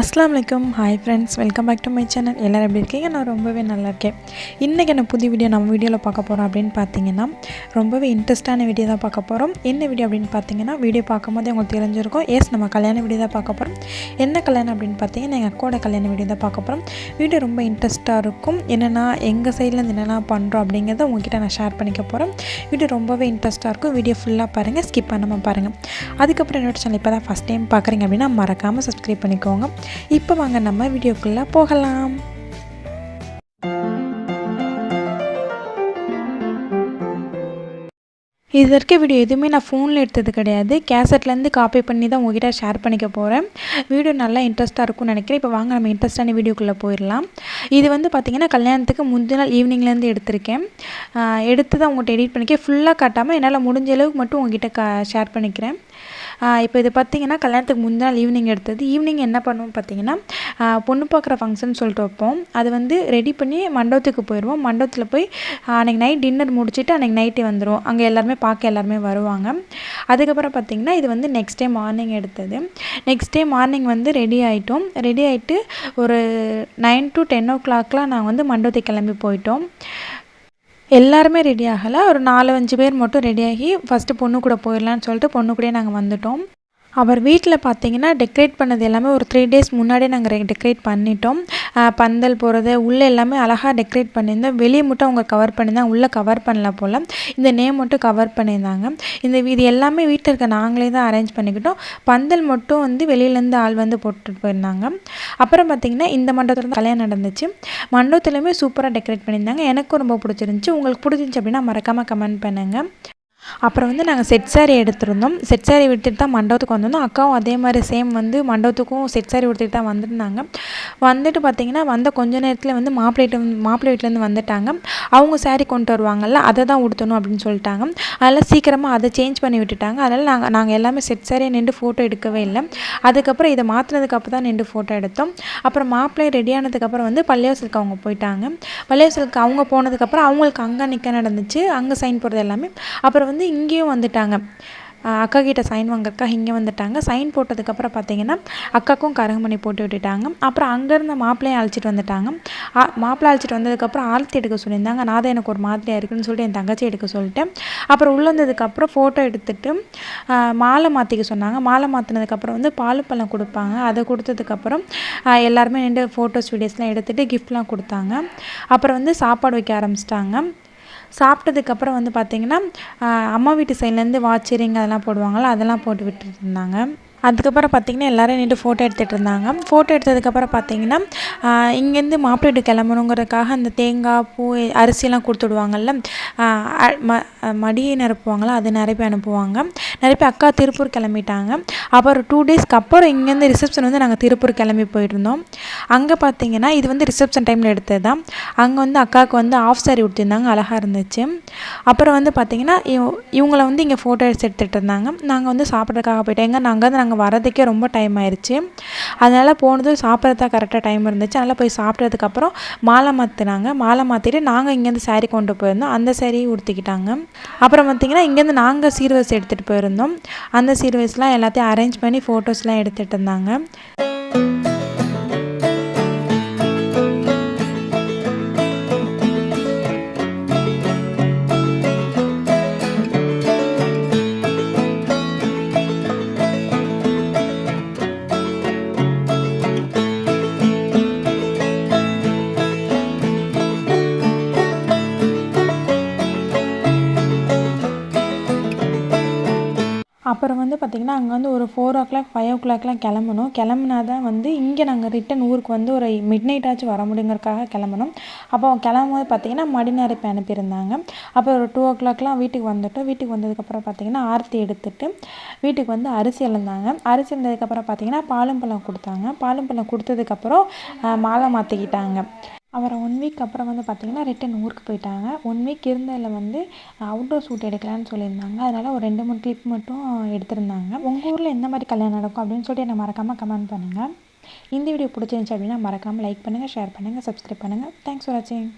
அஸ்லாம் வலைக்கம். Hi friends welcome back to my channel எல்லோரும் எப்படி இருக்கீங்க? நான் ரொம்பவே நல்லா இருக்கேன். இன்றைக்கி என்ன புது வீடியோ நம்ம வீடியோவில் பார்க்க போகிறோம் அப்படின்னு பார்த்தீங்கன்னா ரொம்பவே இன்ட்ரெஸ்டான வீடியோ தான் பார்க்க போகிறோம் என்ன வீடியோ அப்படின்னு பார்த்தீங்கன்னா வீடியோ பார்க்கும்போதே உங்களுக்கு தெரிஞ்சிருக்கும். எஸ் நம்ம கல்யாண வீடியோ தான் பார்க்க போகிறோம் என்ன கல்யாணம் அப்படின்னு பார்த்தீங்கன்னா எங்கள் அக்கோட கல்யாண வீடியோ தான் பார்க்க போகிறோம் வீடியோ ரொம்ப இன்ட்ரெஸ்ட்டாக இருக்கும். என்னென்னா எங்கள் சைட்லேருந்து என்னென்ன பண்ணுறோம் அப்படிங்கிறத உங்ககிட்ட நான் ஷேர் பண்ணிக்க போகிறேன் வீடியோ ரொம்பவே இன்ட்ரெஸ்ட்டாக இருக்கும். வீடியோ ஃபுல்லாக பாருங்கள் ஸ்கிப் பண்ணாமல் பாருங்கள் அதுக்கப்புறம் என்னோட சேனல் இப்போ தான் ஃபஸ்ட் டைம் பார்க்குறீங்க அப்படின்னா மறக்காமல் சப்ஸ்கிரைப் பண்ணிக்கோங்க. இப்போ வாங்க நம்ம வீடியோக்குள்ளே போகலாம். இது இருக்க வீடியோ எதுவுமே நான் ஃபோனில் எடுத்தது கிடையாது. கேசட்லேருந்து காப்பி பண்ணி தான் உங்ககிட்ட ஷேர் பண்ணிக்க போகிறேன் வீடியோ நல்லா இன்ட்ரெஸ்ட்டாக இருக்கும்னு நினைக்கிறேன். இப்போ வாங்க நம்ம இன்ட்ரெஸ்டான வீடியோக்குள்ளே போயிடலாம். இது வந்து பார்த்திங்கன்னா கல்யாணத்துக்கு முந்தின நாள் ஈவினிங்லேருந்து எடுத்திருக்கேன். எடுத்து தான் உங்கள்கிட்ட எடிட் பண்ணிக்க ஃபுல்லாக காட்டாமல் என்னால் முடிஞ்ச அளவுக்கு மட்டும் உங்ககிட்ட கா ஷேர் பண்ணிக்கிறேன். இப்போ இது பார்த்தீங்கன்னா கல்யாணத்துக்கு முந்தின நாள் ஈவினிங் எடுத்தது. ஈவினிங் என்ன பண்ணுவோம் பார்த்தீங்கன்னா பொண்ணு பார்க்குற ஃபங்க்ஷன் சொல்லிட்டு வைப்போம். அது வந்து ரெடி பண்ணி மண்டபத்துக்கு போயிடுவோம் மண்டபத்தில் போய் அன்றைக்கி நைட் டின்னர் முடிச்சுட்டு அன்றைக்கி நைட்டே வந்துடும் அங்கே எல்லாருமே பார்க்க எல்லாருமே வருவாங்க. அதுக்கப்புறம் பார்த்தீங்கன்னா இது வந்து நெக்ஸ்ட் டே மார்னிங் எடுத்தது. நெக்ஸ்ட் டே மார்னிங் வந்து ரெடி ஆகிட்டோம் ரெடி ஆகிட்டு ஒரு நைன் டு டென் ஓ கிளாக்லாம் நாங்கள் வந்து மண்டபத்துக்கு கிளம்பி போயிட்டோம். எல்லாருமே ரெடி ஆகலை. ஒரு நாலு அஞ்சு பேர் மட்டும் ரெடியாகி ஃபஸ்ட்டு பொண்ணு கூட போயிடலான்னு சொல்லிட்டு பொண்ணு கூடயே நாங்கள் வந்துட்டோம். அவர் வீட்டில் பார்த்தீங்கன்னா டெக்கரேட் பண்ணது எல்லாமே ஒரு த்ரீ டேஸ் முன்னாடியே நாங்கள் டெக்கரேட் பண்ணிட்டோம். பந்தல் போகிறது உள்ளே எல்லாமே அழகாக டெக்கரேட் பண்ணியிருந்தோம். வெளியே மட்டும் அவங்க கவர் பண்ணியிருந்தாங்க. உள்ளே கவர் பண்ணல போல். இந்த நேம் மட்டும் கவர் பண்ணியிருந்தாங்க. இந்த இது எல்லாமே வீட்டில் இருக்க நாங்களே தான் அரேஞ்ச் பண்ணிக்கிட்டோம். பந்தல் மட்டும் வந்து வெளியிலேருந்து ஆள் வந்து போட்டுட்டு போயிருந்தாங்க. அப்புறம் பார்த்தீங்கன்னா இந்த மண்டபத்தில் கல்யாணம் நடந்துச்சு. மண்டபத்துலையுமே சூப்பராக டெக்கரேட் பண்ணியிருந்தாங்க. எனக்கும் ரொம்ப பிடிச்சிருந்துச்சி. உங்களுக்கு பிடிச்சிருந்துச்சி அப்படின்னா மறக்காமல் கமெண்ட் பண்ணுங்கள் அப்புறம் வந்து நாங்கள் செட் சாரி எடுத்திருந்தோம். செட் சாரி விட்டுட்டு தான் மண்டபத்துக்கு வந்திருந்தோம். அக்காவும் அதே மாதிரி சேம் வந்து மண்டபத்துக்கும் செட் சாரி விட்டுட்டு தான் வந்திருந்தாங்க. வந்துட்டு பார்த்தீங்கன்னா வந்த கொஞ்ச நேரத்தில் வந்து மாப்பிள்ளைட்டு மாப்பிள்ளை வீட்டிலேருந்து வந்துட்டாங்க. அவங்க சாரி கொண்டு வருவாங்கல்ல அதை தான் உடுத்தணும் அப்படின்னு சொல்லிட்டாங்க. அதனால் சீக்கிரமாக அதை சேஞ்ச் பண்ணி விட்டுட்டாங்க. அதனால் நாங்கள் நாங்கள் எல்லாமே செட் சாரியை நின்று ஃபோட்டோ எடுக்கவே இல்லை. அதுக்கப்புறம் இதை மாற்றினதுக்கப்புறம் தான் நின்று ஃபோட்டோ எடுத்தோம். அப்புறம் மாப்பிள்ளை ரெடி ஆனதுக்கப்புறம் வந்து பள்ளிவாசலுக்கு அவங்க போயிட்டாங்க. பள்ளியாசலுக்கு அவங்க போனதுக்கப்புறம் அவங்களுக்கு அங்கே நிற்க நடந்துச்சு. அங்கே சைன் போடுறது எல்லாமே. அப்புறம் வந்து வந்து இங்கேயும் வந்துட்டாங்க. அக்கா கிட்ட சைன் வாங்கறக்கா இங்கே வந்துட்டாங்க. சைன் போட்டதுக்கப்புறம் பார்த்தீங்கன்னா அக்காக்கும் கரகமணி போட்டு விட்டுட்டாங்க. அப்புறம் அங்கேருந்து மாப்பிள்ளையும் அழைச்சிட்டு வந்துட்டாங்க. ஆ- மாப்பிள்ளை அழைச்சிட்டு வந்ததுக்கப்புறம் ஆரத்தி எடுக்க சொல்லியிருந்தாங்க. நான் தான் எனக்கு ஒரு மாதிரியாக இருக்குன்னு சொல்லிட்டு என் தங்கச்சி எடுக்க சொல்லிட்டேன். அப்புறம் உள்ளே வந்ததுக்கப்புறம் ஃபோட்டோ எடுத்துட்டு மாலை மாற்றிக்க சொன்னாங்க. மாலை மாற்றினதுக்கப்புறம் வந்து பால் பழம் கொடுப்பாங்க. அதை கொடுத்ததுக்கப்புறம் எல்லாருமே நின்று ஃபோட்டோஸ் வீடியோஸ்லாம் எடுத்துகிட்டு கிஃப்ட்லாம் கொடுத்தாங்க. அப்புறம் வந்து சாப்பாடு வைக்க ஆரம்பிச்சிட்டாங்க. சாப்பிட்டதுக்கப்புறம் வந்து பார்த்திங்கன்னா அம்மா வீட்டு சைட்லேருந்து வாட்சரிங் அதெல்லாம் போடுவாங்கள்ல அதெல்லாம் போட்டு விட்டுட்டு இருந்தாங்க. அதுக்கப்புறம் பார்த்திங்கன்னா எல்லோரும் நின்று ஃபோட்டோ எடுத்துகிட்டு இருந்தாங்க. ஃபோட்டோ எடுத்ததுக்கப்புறம் பார்த்திங்கன்னா இங்கேருந்து மாப்பிள்ளை கிளம்பணுங்கிறதுக்காக அந்த தேங்காய் பூ அரிசியெல்லாம் கொடுத்துடுவாங்கல்ல ஆஹ் ம மடியை நிரப்புவாங்கள்ல அது நிரப்பி அனுப்புவாங்க. நிரப்பி அக்கா திருப்பூர் கிளம்பிட்டாங்க. அப்புறம் டூ டேஸ்க்கு அப்புறம் இங்கேருந்து ரிசப்ஷன் வந்து நாங்கள் திருப்பூர் கிளம்பி போயிருந்தோம். அங்கே பார்த்தீங்கன்னா இது வந்து ரிசப்ஷன் டைமில் எடுத்தது தான் அங்கே வந்து அக்காவுக்கு வந்து ஆஃப் சாரி கொடுத்துருந்தாங்க அழகாக இருந்துச்சு. அப்புறம் வந்து பார்த்திங்கன்னா இவ- இவங்கள வந்து இங்கே ஃபோட்டோ எடுத்து எடுத்துகிட்டு இருந்தாங்க. நாங்கள் வந்து சாப்பிட்றதுக்காக போயிட்டோம். எங்கே நாங்கள் வந்து நாங்கள் வரதுக்கே ரொம்ப டைம் ஆயிடுச்சு அதனால் போனது சாப்பிட்றதுக்கு கரெக்டாக டைம் இருந்துச்சு. அதனால் போய் சாப்பிட்றதுக்கப்புறம் மாலை மாற்றினாங்க மாலை மாற்றிட்டு நாங்கள் இங்கேருந்து saree கொண்டு போயிருந்தோம். அந்த சாரியை உடுத்திக்கிட்டாங்க. அப்புறம் பார்த்திங்கன்னா இங்கேருந்து நாங்கள் சீர்வரிசை எடுத்துகிட்டு போயிருந்தோம். அந்த சீர்வரிசெலாம் எல்லாத்தையும் அரேஞ்ச் பண்ணி ஃபோட்டோஸ்லாம் எடுத்துகிட்டு இருந்தாங்க. அப்புறம் வந்து பார்த்திங்கன்னா அங்கே வந்து ஒரு ஃபோர் ஓ கிளாக் ஃபைவ் ஓ கிளாக்லாம் கிளம்பணும். கிளம்புனா தான் வந்து இங்கே நாங்கள் ரிட்டன் ஊருக்கு வந்து ஒரு மிட் நைட்டாச்சும் வர முடியுங்கிறதுக்காக கிளம்பணும். அப்போ கிளம்பும்போது பார்த்திங்கன்னா மடி அனுப்பியிருந்தாங்க. அப்போ ஒரு டூ ஓ கிளாக்லாம் வீட்டுக்கு வந்துட்டோம் வீட்டுக்கு வந்ததுக்கப்புறம் பார்த்திங்கன்னா ஆரத்தி எடுத்துட்டு வீட்டுக்கு வந்து அரிசி இழந்தாங்க. அரிசி எழுந்ததுக்கப்புறம் பார்த்திங்கன்னா பாலும் பழம் கொடுத்தாங்க. பாலும் பழம் கொடுத்ததுக்கப்புறம் மாலை மாற்றிக்கிட்டாங்க அவரை ஒன் வீக் அப்புறம் வந்து பார்த்திங்கன்னா ரிட்டன் ஊருக்கு போயிட்டாங்க. ஒன் வீக் இருந்ததில் வந்து அவுட்டோர் ஷூட் எடுக்கலான்னு சொல்லியிருந்தாங்க. அதனால் ஒரு ரெண்டு மூணு கிளிப் மட்டும் எடுத்திருந்தாங்க. உங்கள் ஊரில் எந்த மாதிரி கல்யாணம் நடக்கும் அப்படின்னு சொல்லிட்டு என்னை மறக்காமல் கமெண்ட் பண்ணுங்கள் இந்த வீடியோ பிடிச்சிருந்துச்சி அப்படின்னா மறக்காமல் லைக் பண்ணுங்கள் ஷேர் பண்ணுங்கள் சப்ஸ்கிரைப் பண்ணுங்கள் தேங்க்ஸ் ஃபார் வாட்சிங்